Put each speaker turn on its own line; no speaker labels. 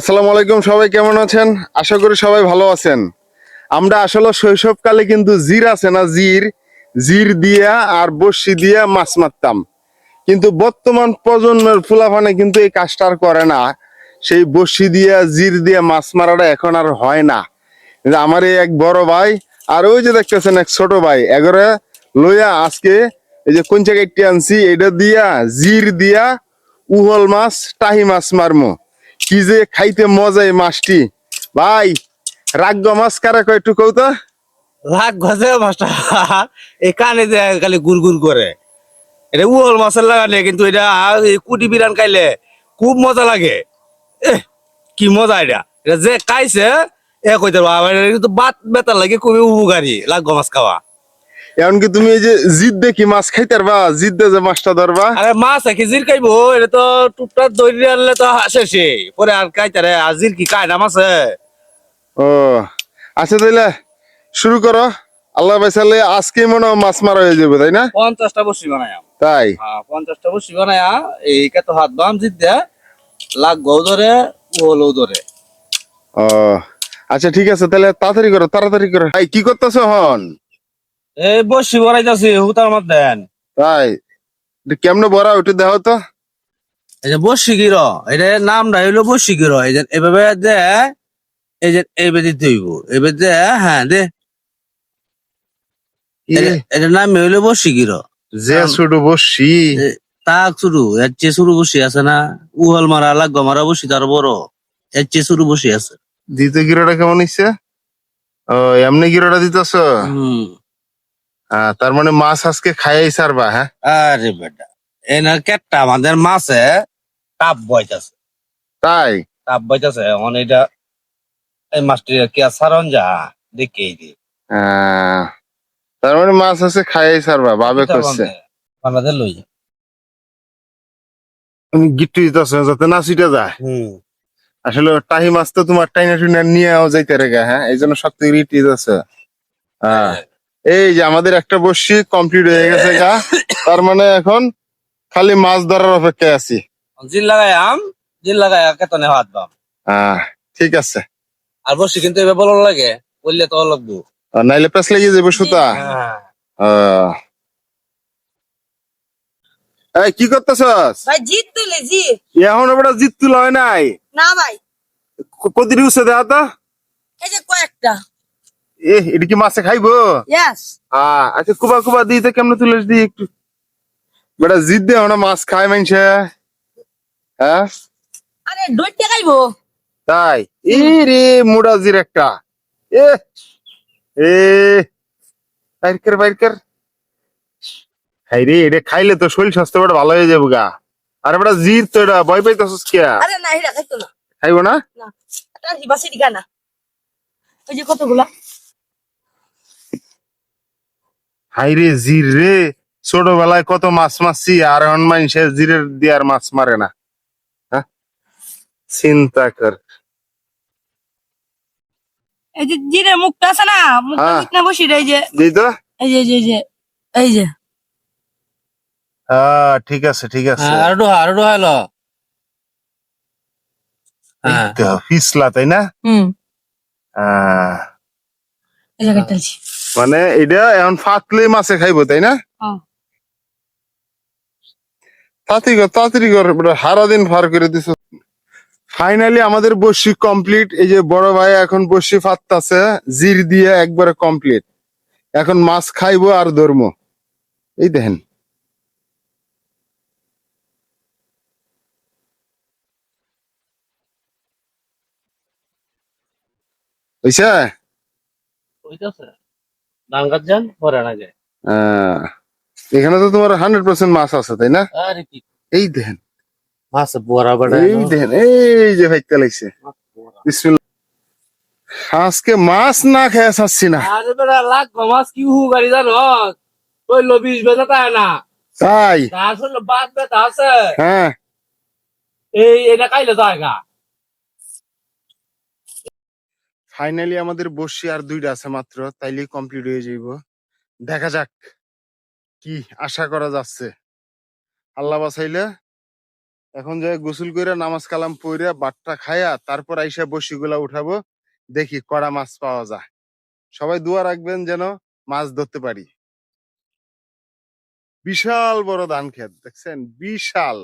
আসসালামু আলাইকুম, সবাই কেমন আছেন? আশা করি সবাই ভালো আছেন। আমরা আসলে শৈশবকালে কিন্তু জির আছে না, জির জির দিয়া আর বর্ষি দিয়া মাছ মারতাম। কিন্তু বর্তমান প্রজন্মের ফুলাফানে কিন্তু এই কাজটা আর করে না। সেই বর্ষি দিয়া, জির দিয়া মাছ মারাটা এখন আর হয় না। আমার এই এক বড় ভাই আর ওই যে দেখতেছেন এক ছোট ভাই, এগরে লইয়া আজকে এই যে কোন জায়গায় আনছি, এটা দিয়া জির দিয়া উহল মাছ, টাহি মাছ মারমো। কি যে খাইতে মজা এই মাছটি। ভাই রাগ্য মাছ কারা কয় একটু কৌ তো।
লাগ গজে মাছটা, এই কানে যে খালি গুর গুর করে। এটা উহল মাছের লাগালে কিন্তু এটা কুটি বিরান খাইলে খুব মজা লাগে। এ কি মজা এটা। এটা যে খাইছে, এ কইতে কিন্তু বাত বেতার লাগে, খুবই উপকারী লাগ মাছ খাওয়া।
এমনকি তুমি এই যে জিদ দেখি মাছ খাইতে পারবা? জিদ দে যে মাছটা ধরবা?
আরে মাছ কি জির খাইবো এটা তো টুকটা দৈরি আনলে তো শেষে পরে আর খাইতারে আজির কি খায় না মাছে
ও আচ্ছা তাইলে শুরু করো। আল্লাহ বাইসালে আজকে মনে মাছ মারা হয়ে যাবে তাই না?
পঞ্চাশটা বসি বানায়।
তাই?
হ্যাঁ পঞ্চাশটা বসি বানায় এই তো হাত বাম জিত দেয় লাগ গৌ ধরে উহলও ধরে।
ও আচ্ছা ঠিক আছে তাহলে তাড়াতাড়ি করো তাড়াতাড়ি করো। ভাই কি করতেছো হন
এই বসি বড়াইতাছি হুতার মধ্যে
তাই? এটা কেমনে বড়া ওটা দেখো তো।
এই যে বসি গির এটা নামটা হইল বসি গির এই যে এভাবে দে এই যে এইভাবে দিতে হইব। এবার দে হ্যাঁ দে। এটা- নাম হইল বসি গির
যে ছোট বসি।
তাক শুরু এর চেয়ে শুরু বসি আছে না? উহল মারা লাগ মারা বসি তার বড়। এর চেয়ে শুরু বসি আছে।
দ্বিতীয় গিরোটা কেমন হইছে? ও এমনি গিরোটা দিতেছ?
হুম।
তার মানে মাছ আজকে খাইয়াই সারবা হ্যাঁ?
আরে বেটা এনার কেটটা আমাদের মাছে তাপ বইতাছে।
তাই?
তাপ বইতাছে এখন এটা এই মাছটি কে সারন যা দেখেই দি
তার মানে মাছ আছে খাইয়াই সারবা বাবে করছে
আমাদের লই
তুমি গিট্টু দিতেছ যাতে না ছিটে যায়।
হুম।
আসলে টাহি মাছ তো তোমার টাইনা টুইনা নিয়েও যাইতে রেগা হ্যাঁ? এই জন্য শক্ত রিটি আছে হ্যাঁ। এই যে আমাদের একটা বসি কমপ্লিট হয়ে গেছে গা। তার মানে এখন খালি মাছ ধরার অপেক্ষায় আছি।
জিল লাগাই আম জিল লাগাই কেতনে হাত বাম।
আহ ঠিক আছে।
আর বসি কিন্তু এবার বলন লাগে বললে তো লাগবো।
আর নাইলে পেস লেগে যাবে সুতা। আহ। এই কি করতেছস?
ভাই জিত তুলে জি
এখন ওটা জিত তুলা হয় নাই?
না ভাই।
কত দিউছে দেখা তো?
এই যে কয়েকটা।
এ এটা কি মাছে খাইবো?
ইয়েস
আচ্ছা কুবা কুবা দিতে কেমনে তুলে দি একটু? বেটা জিদ দে না মাছ খায় মানছে হ্যাঁ?
আরে দইতে খাইবো?
তাই? এ রে মুডাজির একটা। এ এ বাইর কর বাইর কর হাই রে এটা খাইলে তো শরীর স্বাস্থ্য বড় ভালো হয়ে যাবে গা। আরে বেটা জির তো এটা ভয় পাইতেছস কে?
আরে না হিরা খাইতো না।
খাইবো না?
না এটা হিবাসি দিকা না ওই যে কতগুলা?
হাই রে জির রে। ছোটবেলায় কত মাছ মারছি আর এখন মানুষের জিরের দিয়ে আর মাছ মারে না। হ্যাঁ? চিন্তা কর।
এই যে জিরে মুখটা আছে না মুখটা
হ্যাঁ।
ঠিক বসি এই যে।
দিই তো।
এই যে এই যে, এই যে
হ্যাঁ ঠিক আছে ঠিক আছে।
আর আর হ্যাঁ।
পিছলা তাই না?
হুম।
আহ,
এই যে কাটতেছি
মানে এটা এখন ফাতলে মাছে খাইবো তাই না?
হ্যাঁ।
তাড়াতাড়ি কর তাড়াতাড়ি কর বেটা, দিন পার করে দিছ। ফাইনালি আমাদের বসি কমপ্লিট এই যে বড় ভাই এখন বসি ফাততাছে জির দিয়ে একবারে কমপ্লিট এখন মাছ খাইবো আর ধরবো। এই দেখেন। বুঝছে
হইতাছে। ধান যান যায়।
এখানে তো তোমার হান্ড্রেড পার্সেন্ট মাছ আছে তাই না?
আরে কি?
এই দেখেন।
মাছ বড়া বড়া
এই দেখেন এই যে ভাইতে লাগছে। আজকে মাছ না খেয়ে চাচ্ছি না।
আরে বেটা লাগ মাছ কি হু গাড়ি জানো? ওই লো বিশ বেজা তাই না?
তাই?
আসলে বাদ বেতা আছে।
হ্যাঁ।
এই এটা খাইলে জায়গা
ফাইনালি আমাদের বসি আর দুইটা আছে মাত্র তাইলে কমপ্লিট হয়ে যাইব। দেখা যাক কি আশা করা যাচ্ছে। আল্লাহ বাসাইলে এখন যে গোসল করে নামাজ কালাম পইরা বাটটা খায়া তারপর আইসা বসিগুলা উঠাবো, দেখি কড়া মাছ পাওয়া যায়। সবাই দোয়া রাখবেন যেন মাছ ধরতে পারি। বিশাল বড় ধান ক্ষেত, দেখছেন? বিশাল!